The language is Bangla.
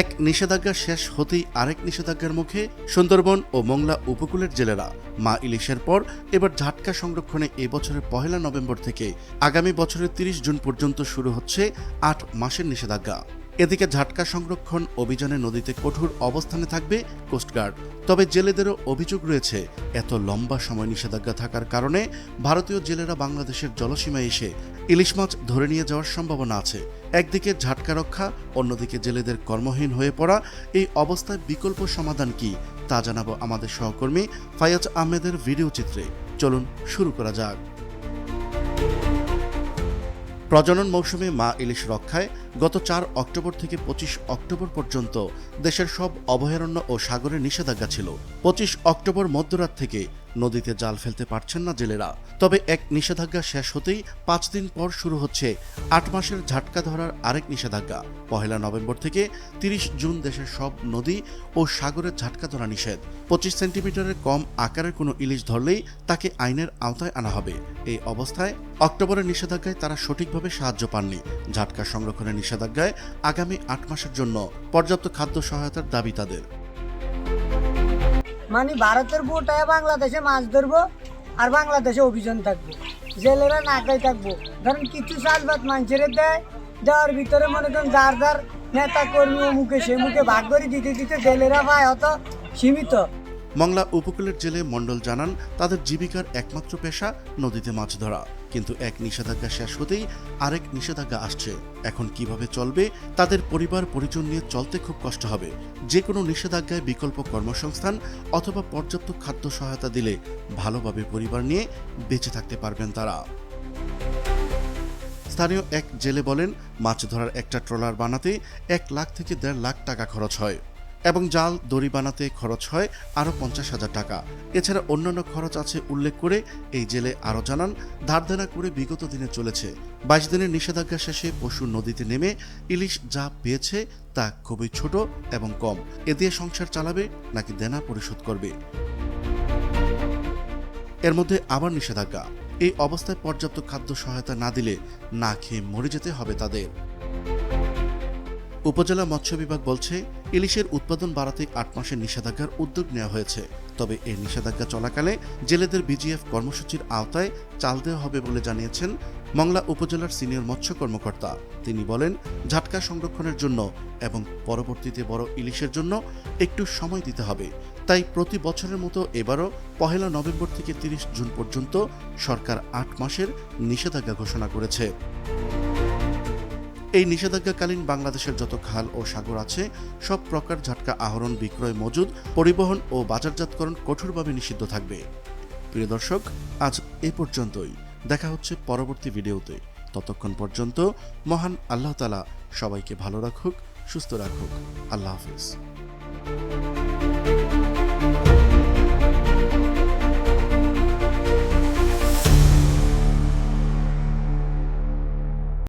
এক নিষেধাজ্ঞা শেষ হতেই আরেক নিষেধাজ্ঞার মুখে সুন্দরবন ও মংলা উপকূলের জেলেরা মা ইলিশের পর এবার ঝাটকা সংরক্ষণে এবছরের পহেলা নভেম্বর থেকে আগামী বছরের তিরিশ জুন পর্যন্ত শুরু হচ্ছে আট মাসের নিষেধাজ্ঞা। এদিকে ঝাটকা সংরক্ষণ অভিযানে নদীতে কঠোর অবস্থানে থাকবে কোস্টগার্ড তবে জেলেদেরও অভিযোগ রয়েছে, এত লম্বা সময় নিষেধাজ্ঞা থাকার কারণে ভারতীয় জেলেরা বাংলাদেশের জলসীমায় এসে ইলিশ মাছ ধরে নিয়ে যাওয়ার সম্ভাবনা আছে। একদিকে ঝাটকা রক্ষা, অন্যদিকে জেলেদের কর্মহীন হয়ে পড়া, এই অবস্থায় বিকল্প সমাধান কি, তা জানাব আমাদের সহকর্মী ফায়াজ আহমেদের ভিডিও চিত্রে। চলুন, শুরু করা যাক। প্রজনন মৌসুমে মা ইলিশ রক্ষায় গত চার অক্টোবর থেকে পঁচিশ অক্টোবর পর্যন্ত দেশের সব অভয়ারণ্য ও সাগরে নিষেধাজ্ঞা ছিল। পঁচিশ অক্টোবর মধ্যরাত থেকে নদীতে জাল ফেলতে পারছেন না জেলেরা। তবে এক নিষেধাজ্ঞা শেষ হতেই পাঁচ দিন পর শুরু হচ্ছে আট মাসের ঝাটকা ধরার আরেক নিষেধাজ্ঞা। পহেলা নভেম্বর থেকে তিরিশ জুন দেশের সব নদী ও সাগরের ঝাটকা ধরা নিষেধ। পঁচিশ সেন্টিমিটারের কম আকারের কোনো ইলিশ ধরলেই তাকে আইনের আওতায় আনা হবে। এই অবস্থায় অক্টোবরের নিষেধাজ্ঞায় তারা সঠিকভাবে সাহায্য পাননি। ঝাটকা সংরক্ষণের নিষেধাজ্ঞায় আগামী আট মাসের জন্য পর্যাপ্ত খাদ্য সহায়তার দাবি তাদের। মানে ভারতের বোটায় বাংলাদেশে মাছ ধরবো আর বাংলাদেশে অভিযান থাকব। জেলেরা না খাই থাকব। ধরেন কিছু চালবাদ মানুষের দেয়, দেওয়ার ভিতরে মনে করেন যার যার নেতা কর্মী মুখে সে মুখে ভাগ করে দিতে দিতে জেলেরা পায় অত সীমিত। মংলা উপকূলের জেলে মণ্ডল জানান, তাদের জীবিকার একমাত্র পেশা নদীতে মাছ ধরা। কিন্তু এক নিষেধাজ্ঞা শেষ হতেই আরেক নিষেধাজ্ঞা আসছে। এখন কীভাবে চলবে, তাদের পরিবার পরিজন নিয়ে চলতে খুব কষ্ট হবে। যে কোনো নিষেধাজ্ঞায় বিকল্প কর্মসংস্থান অথবা পর্যাপ্ত খাদ্য সহায়তা দিলে ভালোভাবে পরিবার নিয়ে বেঁচে থাকতে পারবেন তারা। স্থানীয় এক জেলে বলেন, মাছ ধরার একটা ট্রলার বানাতে এক লাখ থেকে দেড় লাখ টাকা খরচ হয়। এবং জাল, দড়ি বানাতে খরচ হয় আরও পঞ্চাশ হাজার টাকা। এছাড়া অন্যান্য খরচ আছে উল্লেখ করে এই জেলে আরও জানান ধারদেনা করে বিগত দিনে চলেছে। বাইশ দিনের নিষেধাজ্ঞা শেষে পশু নদীতে নেমে ইলিশ যা পেয়েছে তা খুবই ছোট এবং কম। এ দিয়ে সংসার চালাবে নাকি দেনা পরিশোধ করবে? এর মধ্যে আবার নিষেধাজ্ঞা। এই অবস্থায় পর্যাপ্ত খাদ্য সহায়তা না দিলে না খেয়ে মরে যেতে হবে তাদের। উপজেলা মৎস্য বিভাগ বলছে, ইলিশের উৎপাদন বাড়াতে আট মাসের নিষেধাজ্ঞার উদ্যোগ নেওয়া হয়েছে। তবে এই নিষেধাজ্ঞা চলাকালে জেলেদের বিজিএফ কর্মসূচির আওতায় চাল দেওয়া হবে বলে জানিয়েছেন মংলা উপজেলার সিনিয়র মৎস্য কর্মকর্তা। তিনি বলেন, ঝাটকা সংরক্ষণের জন্য এবং পরবর্তীতে বড় ইলিশের জন্য একটু সময় দিতে হবে। তাই প্রতি বছরের মতো এবারও পহেলা নভেম্বর থেকে তিরিশ জুন পর্যন্ত সরকার আট মাসের নিষেধাজ্ঞা ঘোষণা করেছে। এই নিষেধাজ্ঞাকালীন বাংলাদেশের যত খাল ও সাগর আছে, সব প্রকার ঝাটকা আহরণ, বিক্রয়, মজুদ, পরিবহন ও বাজারজাতকরণ কঠোরভাবে নিষিদ্ধ থাকবে। প্রিয় দর্শক, আজ এ পর্যন্তই। দেখা হচ্ছে পরবর্তী ভিডিওতে। ততক্ষণ পর্যন্ত মহান আল্লাহ তালা সবাইকে ভালো রাখুক, সুস্থ রাখুক। আল্লাহ হাফিজ।